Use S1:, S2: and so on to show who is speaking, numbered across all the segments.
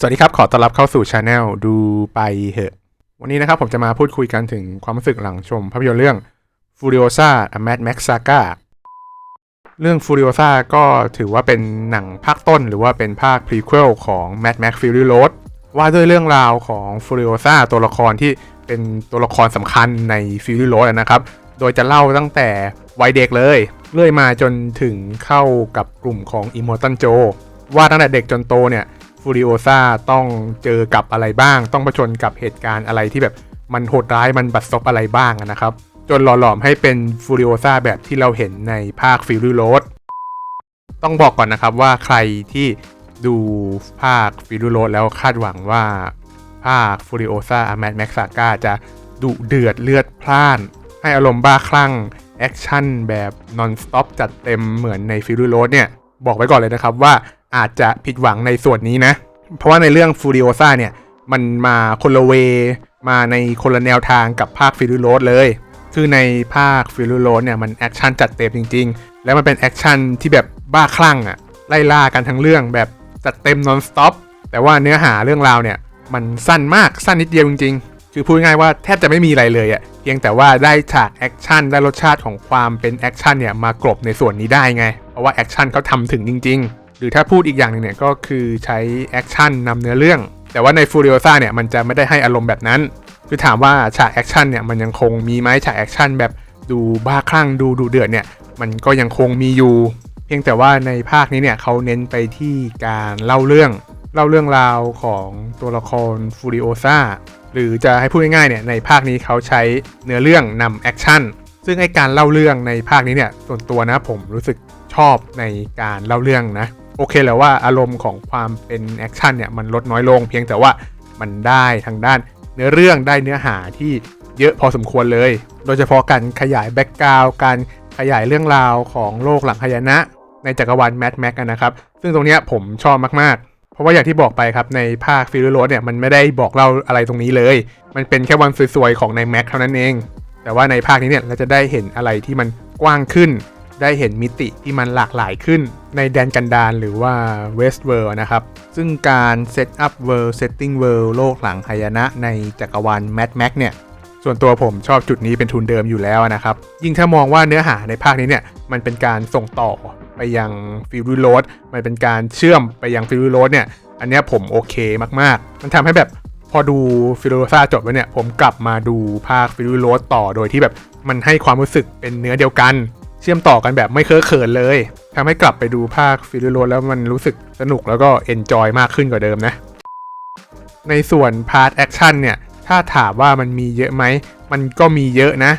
S1: สวัสดีครับ ขอต้อนรับเข้าสู่ช anel ดูไปเหอะ วันนี้นะครับผมจะมาพูดคุยกันถึงความรู้สึกหลังชมภาพยนตร์เรื่อง Furiosa A Mad Max Saga เรื่อง Furiosa ก็ถือว่าเป็นหนังภาคต้นหรือว่าเป็นภาค prequel ของ Mad Max Fury Road ว่าด้วยเรื่องราวของ Furiosa ตัวละครที่เป็นตัวละครสำคัญใน Fury Road นะครับ โดยจะเล่าตั้งแต่วัยเด็กเลย เรื่อยมาจนถึงเข้ากับกลุ่มของ Immortal Joe ว่าตั้งแต่เด็กจนโตเนี่ย ฟูริโอซาต้องเจอกับอะไรบ้าง ต้องผชนกับเหตุการณ์อะไรที่แบบมันโหดร้ายมันบัดซบอะไรบ้างนะครับ จนหล่อหลอมให้เป็นฟูริโอซาแบบที่เราเห็นในภาคฟิลิโรดต้องบอกก่อนนะครับว่าใครที่ดูภาคฟิลิโรดแล้วคาดหวังว่าภาคฟูริโอซาอาแมดแม็กซาก้าจะดุเดือดเลือดพล่าน ให้อารมณ์บ้าคลั่งแอคชั่นแบบนอนสต็อปจัดเต็มเหมือนในฟิลิโรดเนี่ยบอกไว้ก่อนเลยนะครับว่า อาจจะผิดหวังในส่วนนี้นะ เพราะว่าในเรื่องฟูริโอซาเนี่ย มันมาคนละเว มาในคนละแนวทางกับภาคฟิลิโรดเลย คือในภาคฟิลิโรดเนี่ยมันแอคชั่นจัดเต็มจริง ๆ แล้วมันเป็นแอคชั่นที่แบบบ้าคลั่งอะไล่ล่ากันทั้งเรื่องแบบจัดเต็มนอนสต็อปแต่ว่าเนื้อหาเรื่องราวเนี่ยมันสั้นมากสั้นนิดเดียวจริง ๆ คือพูดง่ายว่าแทบจะไม่มีอะไรเลยอะเพียงแต่ว่าได้ฉากแอคชั่นได้รสชาติของความเป็นแอคชั่นเนี่ยมากลบในส่วนนี้ได้ไง เพราะว่าแอคชั่นเขาทำถึงจริง ๆ หรือถ้าพูดอีกอย่างหนึ่งเนี่ยก็คือใช้แอคชั่นนำเนื้อเรื่อง แต่ว่าใน Furiosa เนี่ยมันจะไม่ได้ให้อารมณ์แบบนั้น คือถามว่าฉากแอคชั่นเนี่ยมันยังคงมีไหมฉากแอคชั่นแบบดูบ้าคลั่งดูดูเดือดเนี่ยมันก็ยังคงมีอยู่ เพียงแต่ว่าในภาคนี้เนี่ยเขาเน้นไปที่การเล่าเรื่อง เล่าเรื่องราวของตัวละครฟูริโอซาหรือจะให้พูดง่ายๆเนี่ยในภาคนี้เขาใช้เนื้อเรื่องนำแอคชั่นซึ่งไอการเล่าเรื่องในภาคนี้เนี่ยส่วนตัวนะผมรู้สึกชอบในการเล่าเรื่องนะ โอเคแหล้วว่าอารมณ์ของความเป็นแอคชั่นเนี่ยมันลดน้อยลง เพียงแต่ว่ามันได้ทางด้านเนื้อเรื่องได้เนื้อหาที่เยอะพอสมควรเลย โดยเฉพาะการขยายแบ็กกราวการขยายเรื่องราวของโลกหลังหายนะ ในจักรวาลแม d แม็กนะครับ ซึ่งตรงนี้ผมชอบมากๆ เพราะว่าอย่างที่บอกไปครับ ในภาคฟิลโรดเนี่ยมันไม่ได้บอกเล่าอะไรตรงนี้เลย มันเป็นแค่วันสวยๆ ของในแม็กเท่านั้นเอง แต่ว่าในภาคนี้เนี่ยเราจะได้เห็นอะไรที่มันกว้างขึ้น ได้เห็นมิติที่มันหลากหลายขึ้นในแดนกันดารหรือว่าเวสต์เวิลด์นะครับ ซึ่งการเซตอัพเวิลด์เซตติ้งเวิลด์โลกหลังหายนะในจักรวาลแม d แม็กเนี่ย ส่วนตัวผมชอบจุดนี้เป็นทุนเดิมอยู่แล้วนะครับ ยิ่งถ้ามองว่าเนื้อหาในภาคนี้เนี่ย มันเป็นการส่งต่อไปยังฟิล r โรดมันเป็นการเชื่อมไปยังฟิล r โรดเนี่ย อันนี้ผมโอเคมากๆ มันทำให้แบบพอดูฟิลโรซาจบแล้วเนี่ย ผมกลับมาดูภาคฟิล r โรดต่อโดยที่แบบมันให้ความรู้สึกเป็นเนื้อเดียวกัน ชื่อมต่อกันแบบไม่เคอะเขินเลยทำให้กลับไปดูภาคฟิล r โรแล้วมันรู้สึกสนุกแล้วก็เอนจอยมากขึ้นกว่าเดิมนะ ในส่วนพาร์ทแอคชั่นเนี่ย ถ้าถามว่ามันมีเยอะไหม มันก็มีเยอะนะ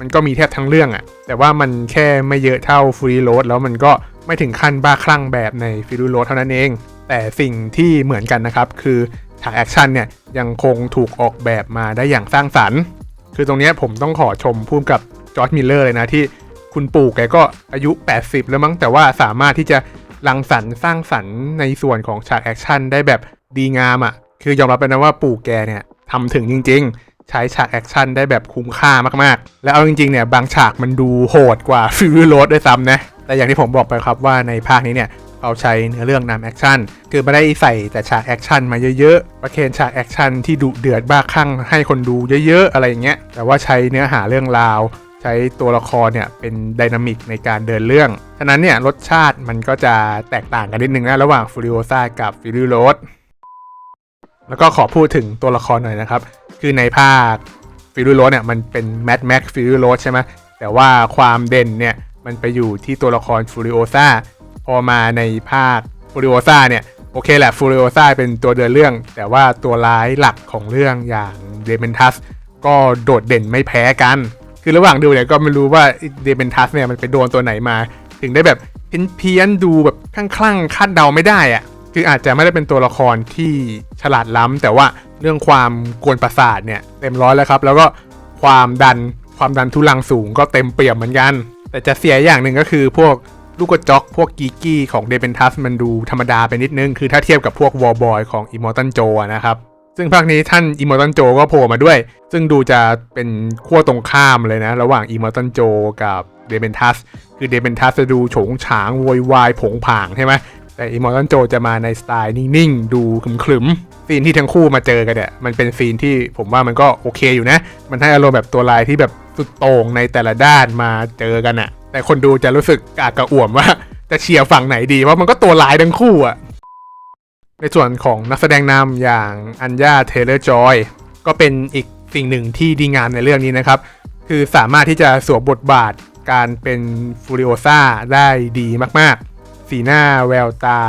S1: มันก็มีแทบทั้งเรื่องอะแต่ว่ามันแค่ไม่เยอะเท่าฟรีโรแล้วมันก็ไม่ถึงขั้นบ้าคลั่งแบบในฟิลิโรเท่านั้นเอง แต่สิ่งที่เหมือนกันนะครับคือฉากแอคชั่นเนี่ยยังคงถูกออกแบบมาได้อย่างสร้างสรรค์ คือตรงนี้ผมต้องขอชมพุ่มกับจอร์จมิลเลอร์เลยนะที่ คุณปู่แกก็อายุ 80 แล้วมั้งแต่ว่าสามารถที่จะรังสรรค์สร้างสรรค์ในส่วนของฉากแอคชั่นได้แบบดีงามอะ่ะ คือยอมรับไปนะว่าปู่แกเนี่ยทำถึงจริง ๆ ใช้ฉากแอคชั่นได้แบบคุ้มค่ามากๆ แล้วเอาจริงๆเนี่ยบางฉากมันดูโหดกว่าฟิลโรดด้วยซ้ำนะ แต่อย่างที่ผมบอกไปครับว่าในภาคนี้เนี่ยเขาใช้เนื้อเรื่องนำแอคชั่น คือไม่ได้ใส่แต่ฉากแอคชั่นมาเยอะๆ ประเคนฉากแอคชั่นที่ดุเดือดบ้าคลั่งให้คนดูเยอะๆ อะไรอย่างเงี้ย แต่ว่าใช้เนื้อหาเรื่องราว ใช้ตัวละครเนี่ยเป็นไดนามิกในการเดินเรื่อง ฉะนั้นเนี่ยรสชาติมันก็จะแตกต่างกันนิดนึงนะระหว่างฟูริโอซากับฟิลิโรดแล้วก็ขอพูดถึงตัวละครหน่อยนะครับ คือในภาคฟิลิโรดเนี่ยมันเป็นแมดแม็กฟิลิโรดใช่ไหมแต่ว่าความเด่นเนี่ยมันไปอยู่ที่ตัวละครฟูริโอซาพอมาในภาคฟูริโอซาเนี่ยโอเคแหละฟูริโอซาเป็นตัวเดินเรื่อง แต่ว่าตัวร้ายหลักของเรื่องอย่างเดเมนทัสก็โดดเด่นไม่แพ้กัน คือระหว่างดูเนี่ยก็ไม่รู้ว่าเดเมนทัสเนี่ยมันไปโดนตัวไหนมา ถึงได้แบบเพี้ยนดูแบบคลั่งๆคาดเดาไม่ได้อะคืออาจจะไม่ได้เป็นตัวละครที่ฉลาดล้ำแต่ว่าเรื่องความกวนประสาทเนี่ยเต็มร้อยแล้วครับ แล้วก็ความดันความดันทุลังสูงก็เต็มเปี่ยมเหมือนกัน แต่จะเสียอย่างหนึ่งก็คือพวกลูกกระจอกพวกกีกี้ของเดเ n นทัสมันดูธรรมดาไปนิดนึง คือถ้าเทียบกับพวกวอลบอยของอิมมอร์ตันโจนะครับ ซึ่งภาคนี้ท่านอิมอร์ตันโจก็โผล่มาด้วย ซึ่งดูจะเป็นขั้วตรงข้ามเลยนะ ระหว่างอิมอร์ตันโจกับเดเ n นทัส คือเดเ n นทัสจะดูโฉงฉางโวยวายผงผางใช่ไหมแต่อิมอร์ตันโจจะมาในสไตล์นิ่งๆ ดูขรึมๆ ซีนที่ทั้งคู่มาเจอกันเนี่ยมันเป็นซีนที่ผมว่ามันก็โอเคอยู่นะ มันให้อารมณ์แบบตัวลายที่แบบสุดโต่งในแต่ละด้านมาเจอกันอะแต่คนดูจะรู้สึกกากระอ่วมว่าจะเชียร์ฝั่งไหนดีเพราะมันก็ตัวลายทั้งคู่อะ ในส่วนของนักแสดงนำอย่างอัญญาเทเลอร์จอยก็เป็นอีกสิ่งหนึ่งที่ดีงามในเรื่องนี้นะครับ คือสามารถที่จะสวมบทบาทการเป็นฟูริโอซาได้ดีมากๆ สีหน้าแววตา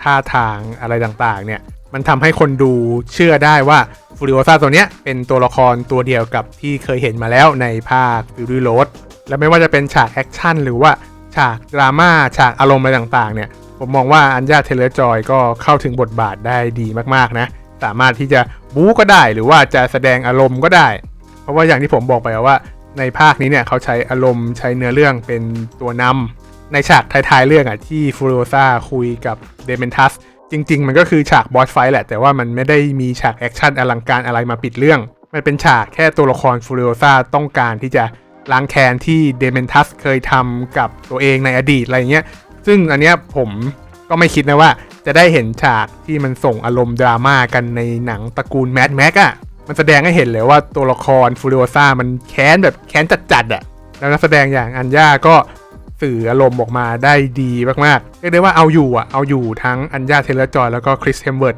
S1: ท่าทางอะไรต่างๆ เนี่ยมันทำให้คนดูเชื่อได้ว่าฟูริโอซาตัวเนี้ยเป็นตัวละครตัวเดียวกับที่เคยเห็นมาแล้วในภาคฟิวรี่โรดและไม่ว่าจะเป็นฉากแอคชั่นหรือว่าฉากดราม่าฉากอารมณ์อะไรต่างๆ เนี่ย ผมมองว่าอัญญาเทเลจอยก็เข้าถึงบทบาทได้ดีมากๆนะ สามารถที่จะบู๊ก็ได้หรือว่าจะแสดงอารมณ์ก็ได้ เพราะว่าอย่างที่ผมบอกไปว่าในภาคนี้เนี่ยเขาใช้อารมณ์ใช้เนื้อเรื่องเป็นตัวนำในฉากท้ายๆเรื่องอะที่ฟูโรซาคุยกับเดเมนทัสจริง ๆ มันก็คือฉากบอสไฟแหละ แต่ว่ามันไม่ได้มีฉากแอคชั่นอลังการอะไรมาปิดเรื่อง มันเป็นฉากแค่ตัวละครฟูโรซาต้องการที่จะล้างแค้นที่เดเมนทัสเคยทำกับตัวเองในอดีตอะไรเงี้ย ซึ่งอันเนี้ยผมก็ไม่คิดนะว่า จะได้เห็นฉากที่มันส่งอารมณ์ดราม่ากันในหนังตระกูลแมดแม็กอะมันแสดงให้เห็นเลยว่าตัวละครฟูริโอซามันแค้นแบบแค้นจัดๆอะแล้วนักแสดงอย่างอัญญาก็สื่ออารมณ์ออกมาได้ดีมากๆ เรียกได้ว่าเอาอยู่อะเอาอยู่ทั้งอัญญาเทเลจอยแล้วก็คริสเฮมเวิร์ด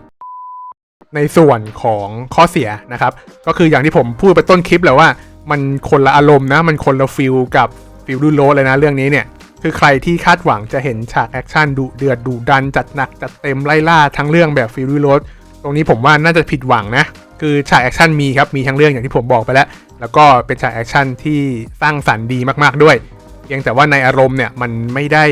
S1: ในส่วนของข้อเสียนะครับ ก็คืออย่างที่ผมพูดไปต้นคลิปแล้วว่า มันคนละอารมณ์นะ มันคนละฟิลกับฟิลดูโรสเลยนะเรื่องนี้เนี่ย คือใครที่คาดหวังจะเห็นฉากแอคชั่นดุเดือดดุดันจัดหนักจัดเต็มไล่ล่าทั้งเรื่องแบบฟิลดูโรสตรงนี้ผมว่าน่าจะผิดหวังนะ คือฉากแอคชั่นมีครับ มีทั้งเรื่องอย่างที่ผมบอกไปแล้ว แล้วก็เป็นฉากแอคชั่นที่สร้างสรรค์ดีมากๆด้วยเพียงแต่ว่าในอารมณ์เนี่ยมันไม่ได้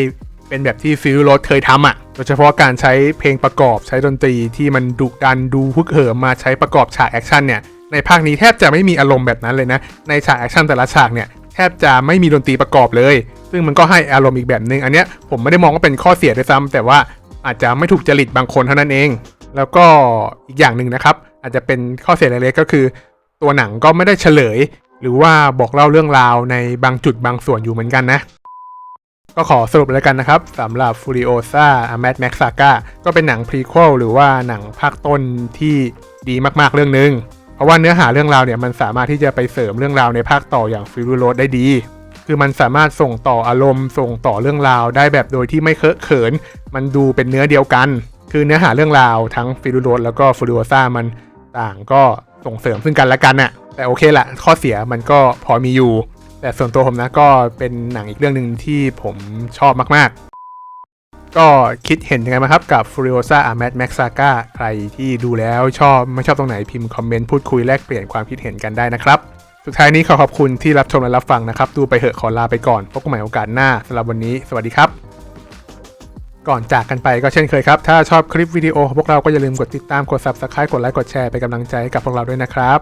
S1: เป็นแบบที่ฟิลโรสเคยทำอะ โดยเฉพาะการใช้เพลงประกอบใช้ดนตรีที่มันดุดันดูฮึกเหิมมาใช้ประกอบฉากแอคชั่นเนี่ย ในภาคนี้แทบจะไม่มีอารมณ์แบบนั้นเลยนะ ในฉากแอคชั่นแต่ละฉากเนี่ยแทบจะไม่มีดนตรีประกอบเลย ซึ่งมันก็ให้อารมณ์อีกแบบหนึงอันเนี้ยผมไม่ได้มองว่าเป็นข้อเสียด้วยซ้ำแต่ว่าอาจจะไม่ถูกจริตบางคนเท่านั้นเอง แล้วก็อีกอย่างหนึ่งนะครับ อาจจะเป็นข้อเสียเล็กๆก็คือ ตัวหนังก็ไม่ได้เฉลย หรือว่าบอกเล่าเรื่องราวในบางจุดบางส่วนอยู่เหมือนกันนะก็ขอสรุปแล้วกันนะครับสำหรับ Furiosa A Mad Max Saga ก็เป็นหนังพรีควลหรือว่าหนังภาคต้นที่ดีมากๆเรื่องหนึง เพราะว่าเนื้อหาเรื่องราวเนี่ยมันสามารถที่จะไปเสริมเรื่องราวในภาคต่ออย่าง Fury Road ได้ดี คือมันสามารถส่งต่ออารมณ์ ส่งต่อเรื่องราวได้แบบโดยที่ไม่เคอะเขิน มันดูเป็นเนื้อเดียวกัน คือเนื้อหาเรื่องราวทั้ง Fury Road แล้วก็ Furiosa มันต่างก็ส่งเสริมซึ่งกันและกันน่ะ แต่โอเคละข้อเสียมันก็พอมีอยู่ แต่ส่วนตัวผมนะก็เป็นหนังอีกเรื่องหนึ่งที่ผมชอบมากๆ ก็คิดเห็นยังไงบ้าครับกับ Furiosa a Mad Max Saga ใครที่ดูแล้วชอบไม่ชอบตรงไหนพิมพ์คอมเมนต์พูดคุยแลกเปลี่ยนความคิดเห็นกันได้นะครับ สุดท้ายนี้ขอขอบคุณที่รับชมและรับฟังนะครับ ดูไปเหอะขอลาไปก่อนพบกันใหม่โอกาสหน้าสำหรับวันนี้ สวัสดีครับ ก่อนจากกันไปก็เช่นเคยครับ ถ้าชอบคลิปวิดีโอของพวกเราก็อย่าลืมกดติดตามกด subscribe กดไลค์กดแชร์เป็นกำลังใจให้กับพวกเราด้วยนะครับ